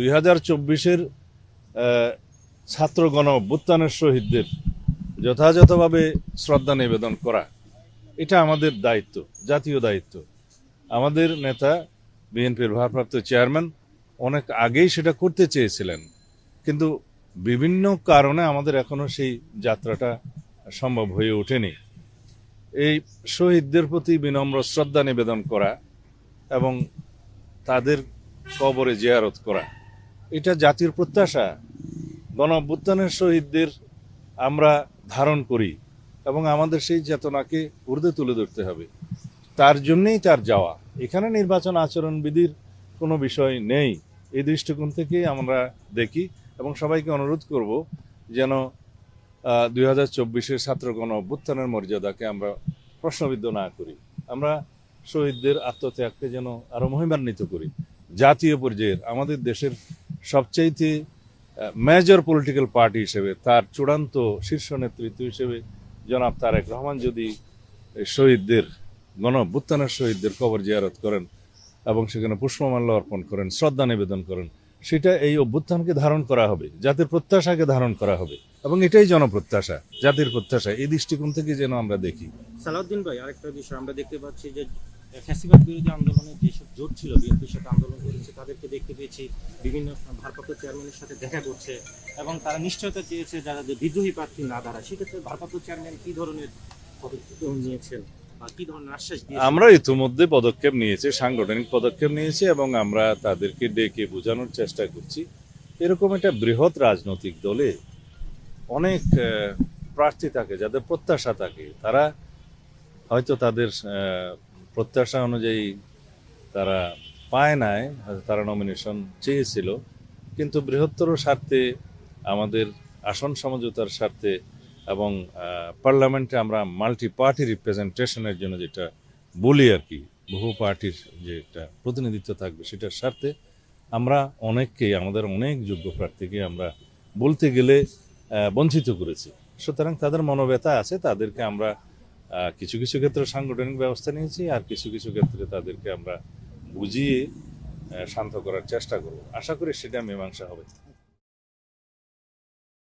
দুই হাজার চব্বিশের ছাত্র গণ অভ্যুত্থানের শহীদদের যথাযথভাবে শ্রদ্ধা নিবেদন করা, এটা আমাদের দায়িত্ব, জাতীয় দায়িত্ব। আমাদের নেতা, বিএনপির ভারপ্রাপ্ত চেয়ারম্যান অনেক আগেই সেটা করতে চেয়েছিলেন, কিন্তু বিভিন্ন কারণে আমাদের এখনও সেই যাত্রাটা সম্ভব হয়ে ওঠেনি। এই শহীদদের প্রতি বিনম্র শ্রদ্ধা নিবেদন করা এবং তাদের কবরে জিয়ারত করা এটা জাতির প্রত্যাশা। গণ অভ্যুত্থানের শহীদদের আমরা ধারণ করি এবং আমাদের সেই চেতনাকে ঊর্ধ্বে তুলে ধরতে হবে। তার জন্যেই তার যাওয়া। এখানে নির্বাচন আচরণবিধির কোনো বিষয় নেই। এই দৃষ্টিকোণ থেকেই আমরা দেখি এবং সবাইকে অনুরোধ করব যেন দুই হাজার চব্বিশের ছাত্র গণ অভ্যুত্থানের মর্যাদাকে আমরা প্রশ্নবিদ্ধ না করি। আমরা শহীদদের আত্মত্যাগকে যেন আরও মহিমান্বিত করি। জাতীয় পর্যায়ের, আমাদের দেশের সবচাইতে মেজর পলিটিক্যাল পার্টি হিসেবে তার চূড়ান্ত শীর্ষ নেতৃত্ব হিসেবে জনাব তারেক রহমান যদি শহীদদের, গণ শহীদদের কবর জিয়ারত করেন এবং সেখানে পুষ্পমাল্য অর্পণ করেন, শ্রদ্ধা নিবেদন করেন, সেটা এই অভ্যুত্থানকে ধারণ করা হবে, জাতির প্রত্যাশাকে ধারণ করা হবে এবং এটাই জনপ্রত্যাশা, জাতির প্রত্যাশা। এই দৃষ্টিকোণ থেকে যেন আমরা দেখি। সালাউদ্দিন ভাই, আরেকটা বিষয় আমরা দেখতে পাচ্ছি যে ফ্যাসিবাদ বিরোধী আন্দোলনে যেসব জোট ছিল বিএনপির সাথে আন্দোলন করেছে, তাদেরকে দেখতে পেয়েছি, বিভিন্ন ভারপ্রাপ্ত চেয়ারম্যানের সাথে দেখা করছে এবং তারা নিশ্চয়তা চেয়েছে যারা যে বিদ্রোহী প্রার্থী না দাঁড়ায় সেক্ষেত্রে ভারপ্রাপ্ত চেয়ারম্যান কী ধরনের পদক্ষেপ নিয়েছেন আমরা ইতিমধ্যে পদক্ষেপ নিয়েছি, সাংগঠনিক পদক্ষেপ নিয়েছি এবং আমরা তাদেরকে ডেকে বোঝানোর চেষ্টা করছি। এরকম একটা বৃহৎ রাজনৈতিক দলে অনেক প্রার্থী থাকে, যাদের প্রত্যাশা থাকে। তারা হয়তো তাদের প্রত্যাশা অনুযায়ী তারা পায় নাই তারা নমিনেশন চেয়েছিল। কিন্তু বৃহত্তর স্বার্থে, আমাদের আসন সমঝোতার স্বার্থে এবং পার্লামেন্টে আমরা মাল্টি পার্টি রিপ্রেজেন্টেশনের জন্য যেটা বলি আর কি, বহু পার্টির যে একটা প্রতিনিধিত্ব থাকবে সেটার স্বার্থে আমরা অনেককেই আমাদের অনেক যোগ্য প্রার্থীকে আমরা বলতে গেলে বঞ্চিত করেছি। সুতরাং তাদের মনোব্যথা আছে, তাদেরকে আমরা কিছু কিছু ক্ষেত্রে সাংগঠনিক ব্যবস্থা নিয়েছি আর কিছু কিছু ক্ষেত্রে তাদেরকে আমরা বুঝিয়ে শান্ত করার চেষ্টা করব। আশা করি সেটা মীমাংসা হবে।